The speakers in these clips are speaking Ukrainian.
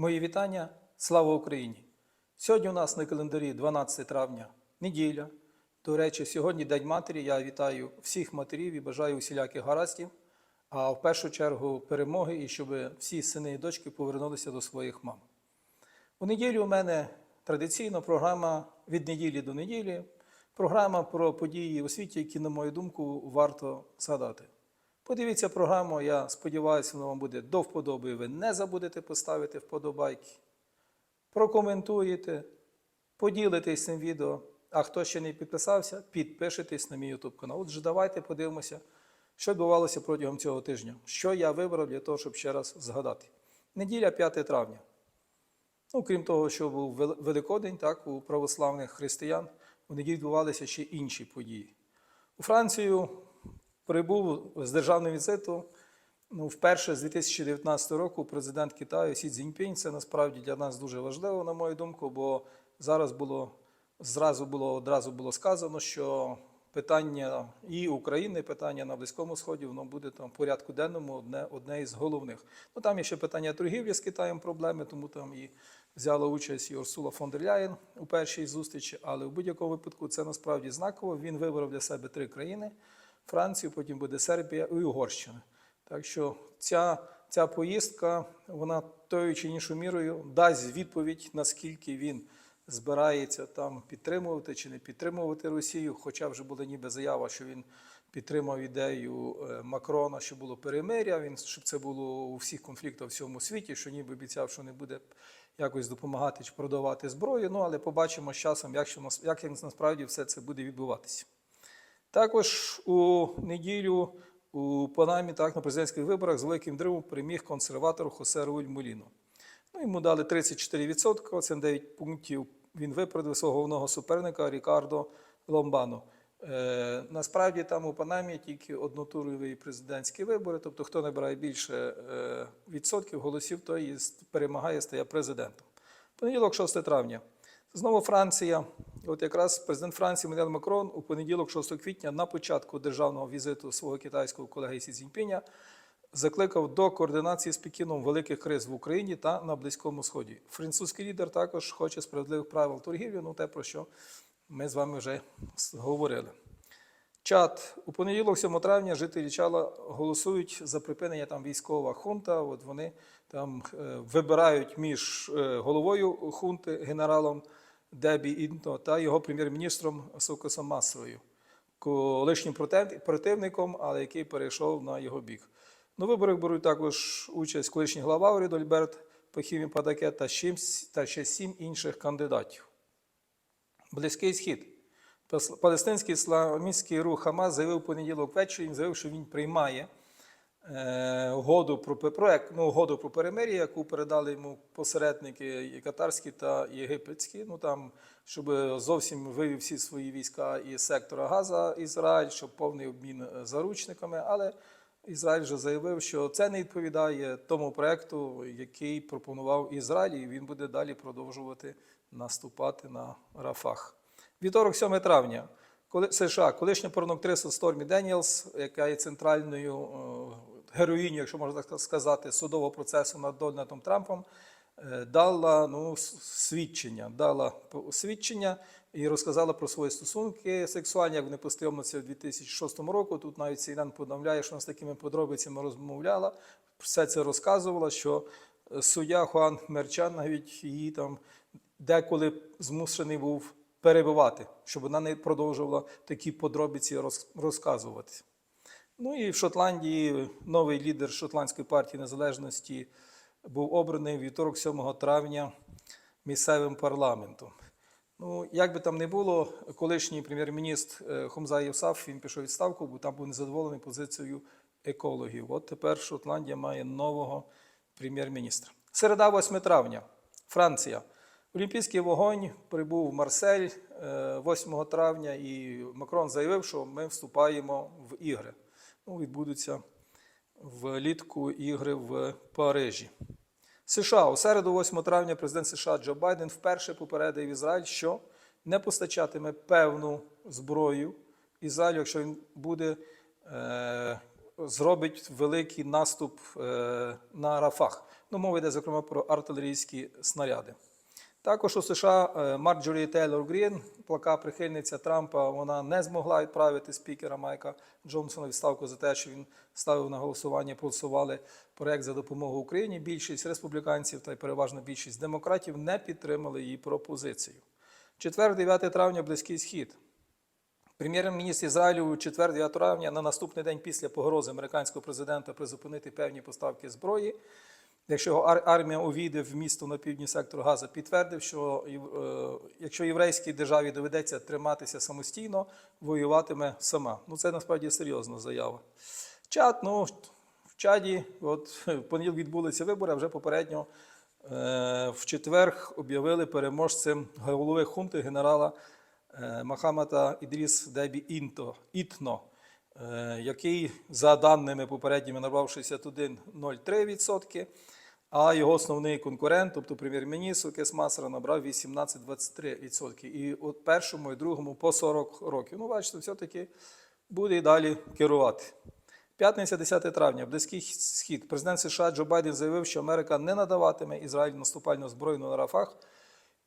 Мої вітання. Слава Україні! Сьогодні у нас на календарі 12 травня, неділя. До речі, сьогодні День матері. Я вітаю всіх матерів і бажаю усіляких гараздів, а в першу чергу перемоги і щоб всі сини і дочки повернулися до своїх мам. У неділю у мене традиційно програма від неділі до неділі, програма про події у світі, які, на мою думку, варто згадати. Подивіться програму, я сподіваюся, вона вам буде до вподоби. Ви не забудете поставити вподобайки. Прокоментуєте, поділитесь цим відео. А хто ще не підписався, підпишитесь на мій YouTube канал. Отже, давайте подивимося, що відбувалося протягом цього тижня. Що я вибрав для того, щоб ще раз згадати. Неділя 5 травня. Ну, крім того, що був Великодень, так, у православних християн, у неділю відбувалися ще інші події. У Францію прибув з державного візиту. Ну, вперше з 2019 року президент Китаю Сі Цзіньпінь. Це насправді для нас дуже важливо, на мою думку, бо зараз було зразу було одразу було сказано, що питання і України, питання на Близькому Сході, воно буде там в порядку денному одне, одне із головних. Ну там є ще питання торгівлі з Китаєм, проблеми, тому там і взяла участь і Урсула фон дер Ляєн у першій зустрічі. Але в будь-якому випадку це насправді знаково. Він вибрав для себе три країни: Францію, потім буде Сербія і Угорщина. Так що ця, ця поїздка, вона тою чи іншою мірою дасть відповідь, наскільки він збирається там підтримувати чи не підтримувати Росію. Хоча вже була ніби заява, що він підтримав ідею е, Макрона, що було перемиря. Він щоб це було у всіх конфліктах в всьому світі, що ніби обіцяв, що не буде якось допомагати чи продавати зброю. Ну але побачимо з часом, як, що нас- як насправді все це буде відбуватися. Також у неділю у Панамі так, на президентських виборах з великим дривом переміг консерватор Хосе Рауль Моліно. Ну, йому дали 34%, це 9 пунктів. Він випередив свого головного суперника Рікардо Ломбано. Е, насправді там у Панамі тільки однотурові президентські вибори, тобто хто набирає більше е, відсотків голосів, той перемагає, стає президентом. Понеділок, 6 травня. Знову Франція. От якраз президент Франції Еммануель Макрон у понеділок, 6 квітня, на початку державного візиту свого китайського колеги Сі Цзіньпіня закликав до координації з Пекіном великих криз в Україні та на Близькому Сході. Французький лідер також хоче справедливих правил торгівлі, ну те, про що ми з вами вже говорили. Чат у понеділок, 7 травня, жителі Чала голосують за припинення там військова хунта. От вони там е, вибирають між е, головою хунти генералом Дебі Інто та його прем'єр-міністром Сокосом Масрою, колишнім противником, але який перейшов на його бік. На виборах беруть також участь колишній глава уряду Альберт Пахімі Падаке та ще сім інших кандидатів. Близький схід. Палестинський ісламістський рух Хамас заявив понеділок ввечері, він заявив, що він приймає е, угоду про проект, ну, угоду про перемир'я, яку передали йому посередники і катарські та єгипетські. Ну там, щоб зовсім вивів всі свої війська із сектора Газа Ізраїль, щоб повний обмін е, заручниками. Але Ізраїль вже заявив, що це не відповідає тому проекту, який пропонував Ізраїль, і він буде далі продовжувати наступати на Рафах. Вівторок, 7 травня. Коли США, колишня порноктриса Стормі Деніелс, яка є центральною е, героїнею, якщо можна так сказати, судового процесу над Дональдом Трампом, е, дала ну, свідчення, дала свідчення і розказала про свої стосунки сексуальні, як вони познайомилися в 2006 році. Тут навіть CNN повідомляє, що вона з такими подробицями розмовляла, все це розказувала, що е, суддя Хуан Мерчан навіть її там деколи змушений був перебивати, щоб вона не продовжувала такі подробиці роз- розказувати. Ну і в Шотландії новий лідер Шотландської партії незалежності був обраний вівторок 7 травня місцевим парламентом. Ну, як би там не було, колишній прем'єр-міністр е, Хомза Євсаф, він пішов відставку, бо там був незадоволений позицією екологів. От тепер Шотландія має нового прем'єр-міністра. Середа, 8 травня, Франція. Олімпійський вогонь прибув в Марсель е, 8 травня, і Макрон заявив, що ми вступаємо в ігри. Ну, відбудуться влітку ігри в Парижі. США у середу, 8 травня, президент США Джо Байден вперше попередив Ізраїль, що не постачатиме певну зброю Ізраїлю, якщо він буде е, зробить великий наступ е, на Рафах. Ну, мова йде, зокрема, про артилерійські снаряди. Також у США е, Марджорі Тейлор Грін, плака прихильниця Трампа, вона не змогла відправити спікера Майка Джонсона відставку за те, що він ставив на голосування, проголосували проект за допомогу Україні. Більшість республіканців та й переважно більшість демократів не підтримали її пропозицію. Четвер, 9 травня, Близький Схід. Прем'єр-міністр Ізраїлю у четвер 9 травня на наступний день після погрози американського президента призупинити певні поставки зброї. Якщо його армія увійде в місто на півдні сектору Газа, підтвердив, що е, якщо єврейській державі доведеться триматися самостійно, воюватиме сама. Ну це насправді серйозна заява. Чад, ну в Чаді, от в понеділок відбулися вибори, а вже попередньо е, в четвер об'явили переможцем голови хунти генерала е, Махамата Ідріс Дебі Інто, Ітно, який за даними попередніми набрав 61,03%, а його основний конкурент, тобто прем'єр-міністр Кесмасера, набрав 18-23%. І от першому і другому по 40 років. Ну, бачите, все-таки буде і далі керувати. П'ятниця, 10 травня, Близький Схід. Президент США Джо Байден заявив, що Америка не надаватиме Ізраїлю наступальну зброю на Рафах.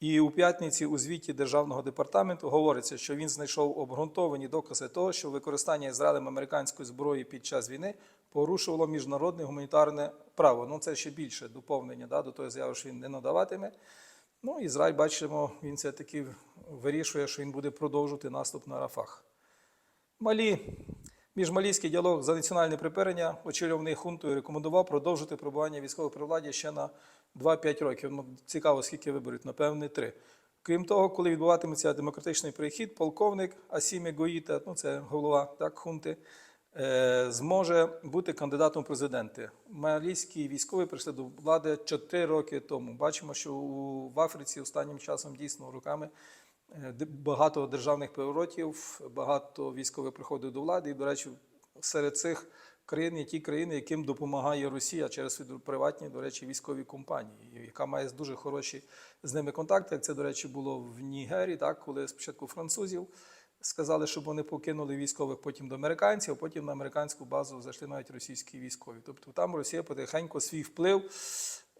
І у п'ятниці у звіті Державного департаменту говориться, що він знайшов обґрунтовані докази того, що використання Ізраїлем американської зброї під час війни порушувало міжнародне гуманітарне право. Ну це ще більше доповнення да, до того заяви, що він не надаватиме. Ну, Ізраїль, бачимо, він все-таки вирішує, що він буде продовжувати наступ на Рафах. Малі. Міжмалійський діалог за національне припинення, очолюваний хунтою, рекомендував продовжити перебування військових при владі ще на 2-5 років. Ну, цікаво, скільки виберуть, напевне, 3. Крім того, коли відбуватиметься демократичний перехід, полковник Асімі Гоїта, ну це голова так, хунти, е, зможе бути кандидатом в президенти. Малійські військові прийшли до влади 4 роки тому. Бачимо, що в Африці останнім часом дійсно руками багато державних поворотів, багато військових приходить до влади. І, до речі, серед цих країн є ті країни, яким допомагає Росія через приватні, до речі, військові компанії, яка має дуже хороші з ними контакти. Як це, до речі, було в Нігері, так, коли спочатку французів сказали, щоб вони покинули військових потім до американців, а потім на американську базу зайшли навіть російські військові. Тобто там Росія потихеньку свій вплив е,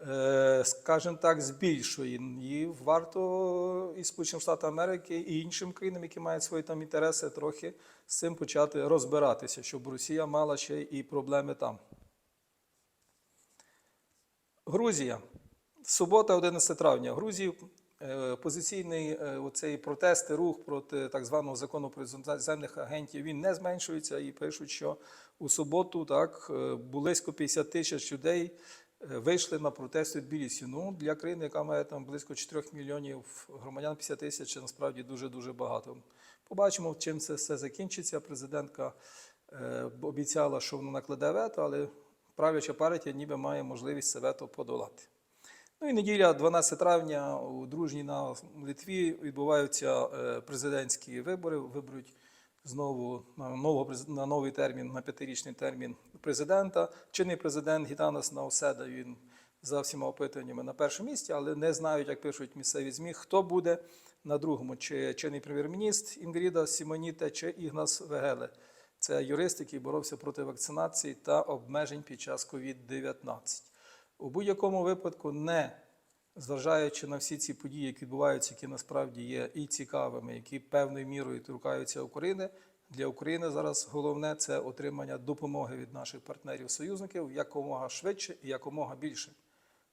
скажімо так, збільшує. І варто і Сполученим Штатам Америки, і іншим країнам, які мають свої там інтереси, трохи з цим почати розбиратися, щоб Росія мала ще і проблеми там. Грузія. Субота, 11 травня. Грузії е, опозиційний е, оцей протести, рух проти так званого закону про іноземних агентів, він не зменшується і пишуть, що у суботу так е, близько 50 тисяч людей е, вийшли на протести в Тбілісі. Ну, для країни, яка має там близько 4 мільйонів громадян, 50 тисяч насправді дуже-дуже багато. Побачимо, чим це все закінчиться. Президентка е, обіцяла, що вона накладе вето, але правляча партія ніби має можливість це вето подолати. Ну і неділя, 12 травня, у дружній на Литві відбуваються е, президентські вибори. Виберуть знову на, нового, на новий термін, на п'ятирічний термін президента. Чинний президент Гітанас Науседа, він за всіма опитуваннями на першому місці, але не знають, як пишуть місцеві ЗМІ, хто буде на другому, чи чинний прем'єр-міністр Інгріда Сімоніта, чи Ігнас Вегеле. Це юрист, який боровся проти вакцинації та обмежень під час COVID-19. У будь-якому випадку, не зважаючи на всі ці події, які відбуваються, які насправді є і цікавими, які певною мірою торкаються України. Для України зараз головне це отримання допомоги від наших партнерів-союзників якомога швидше і якомога більше.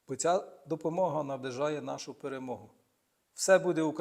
Бо ця допомога наближає нашу перемогу. Все буде Україна.